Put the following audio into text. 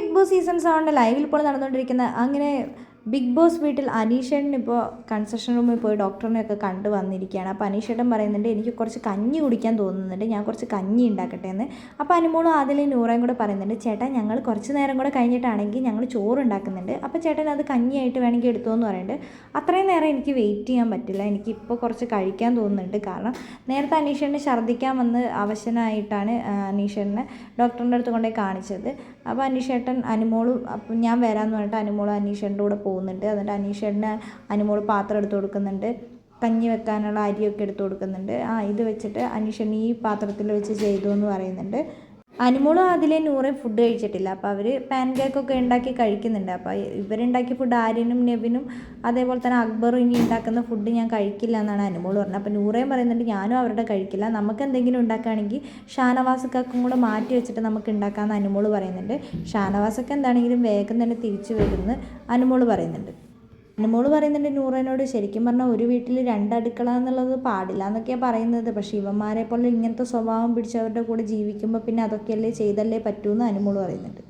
Big boss season സെവന്റെ ലൈവിൽ ഇപ്പോൾ നടന്നുകൊണ്ടിരിക്കുന്ന അങ്ങനെ ബിഗ് ബോസ് വീട്ടിൽ അനീഷേട്ടൻ ഇപ്പോൾ കൺസ്ട്രക്ഷൻ റൂമിൽ പോയി ഡോക്ടറിനെയൊക്കെ കണ്ടു വന്നിരിക്കുകയാണ്. അപ്പോൾ അനീഷേട്ടൻ പറയുന്നുണ്ട് എനിക്ക് കുറച്ച് കഞ്ഞി കുടിക്കാൻ തോന്നുന്നുണ്ട്. ഞാൻ കുറച്ച് കഞ്ഞി ഉണ്ടാക്കട്ടെ എന്ന് അപ്പോൾ അനുമോളും അതിൽ നൂറയും കൂടെ പറയുന്നുണ്ട് ചേട്ടാ ഞങ്ങൾ കുറച്ച് നേരം കൂടെ കഴിഞ്ഞിട്ടാണെങ്കിൽ ഞങ്ങൾ ചോറ് ഉണ്ടാക്കുന്നുണ്ട് അപ്പോൾ ചേട്ടൻ അത് കഞ്ഞിയായിട്ട് വേണമെങ്കിൽ എടുത്തോ എന്ന് പറയുന്നുണ്ട്. അത്രയും നേരം എനിക്ക് വെയിറ്റ് ചെയ്യാൻ പറ്റില്ല. എനിക്ക് ഇപ്പോൾ കുറച്ച് കഴിക്കാൻ തോന്നുന്നുണ്ട്. കാരണം നേരത്തെ അനീഷേട്ടന് ഛർദ്ദിക്കാൻ വന്ന് അവശനായിട്ടാണ് അനീഷേട്ടനെ ഡോക്ടറിന്റെ അടുത്ത് കൊണ്ടുപോയി കാണിച്ചത്. അപ്പോൾ അനീഷേട്ടൻ അനുമോളും അപ്പം ഞാൻ വരാമെന്ന് പറഞ്ഞിട്ട് അനുമോളും അനീഷേട്ടന്റെ കൂടെ പോകുന്നുണ്ട്. എന്നിട്ട് അനീഷേട്ടന് അനുമോൾ പാത്രം എടുത്ത് കൊടുക്കുന്നുണ്ട്. കഞ്ഞി വെക്കാനുള്ള അരിയൊക്കെ എടുത്ത് കൊടുക്കുന്നുണ്ട്. ആ ഇത് വെച്ചിട്ട് അനീഷൻ ഈ പാത്രത്തിൽ വെച്ച് ചെയ്തു എന്ന് പറയുന്നുണ്ട്. അനുമോളും അതിലെ നൂറേ ഫുഡ് കഴിച്ചിട്ടില്ല. അപ്പോൾ അവർ പാൻ കേക്കൊക്കെ ഉണ്ടാക്കി കഴിക്കുന്നുണ്ട്. അപ്പോൾ ഇവരുണ്ടാക്കിയ ഫുഡ് ആര്യനും നെവിനും അതേപോലെ തന്നെ അക്ബറും ഇനി ഉണ്ടാക്കുന്ന ഫുഡ് ഞാൻ കഴിക്കില്ല എന്നാണ് അനുമോൾ പറഞ്ഞത്. അപ്പോൾ നൂറേം പറയുന്നുണ്ട് ഞാനും അവരുടെ കഴിക്കില്ല. നമുക്ക് എന്തെങ്കിലും ഉണ്ടാക്കുകയാണെങ്കിൽ ഷാനവാസക്കും കൂടെ മാറ്റി വെച്ചിട്ട് നമുക്ക് ഉണ്ടാക്കാമെന്ന് അനുമോൾ പറയുന്നുണ്ട്. ഷാനവാസൊക്കെ എന്താണെങ്കിലും വേഗം തന്നെ തിരിച്ചു വരുമെന്ന് അനുമോൾ പറയുന്നുണ്ട്. അനുമോൾ പറയുന്നുണ്ട് നൂറനോട് ശരിക്കും പറഞ്ഞാൽ ഒരു വീട്ടിൽ രണ്ട് അടുക്കള എന്നുള്ളത് പാടില്ല എന്നൊക്കെയാണ് പറയുന്നത്. പക്ഷേ ഇവന്മാരെ പോലെ ഇങ്ങനത്തെ സ്വഭാവം പിടിച്ചവരുടെ കൂടെ ജീവിക്കുമ്പോൾ പിന്നെ അതൊക്കെയല്ലേ ചെയ്തല്ലേ പറ്റൂ എന്ന് അനുമോൾ പറയുന്നുണ്ട്.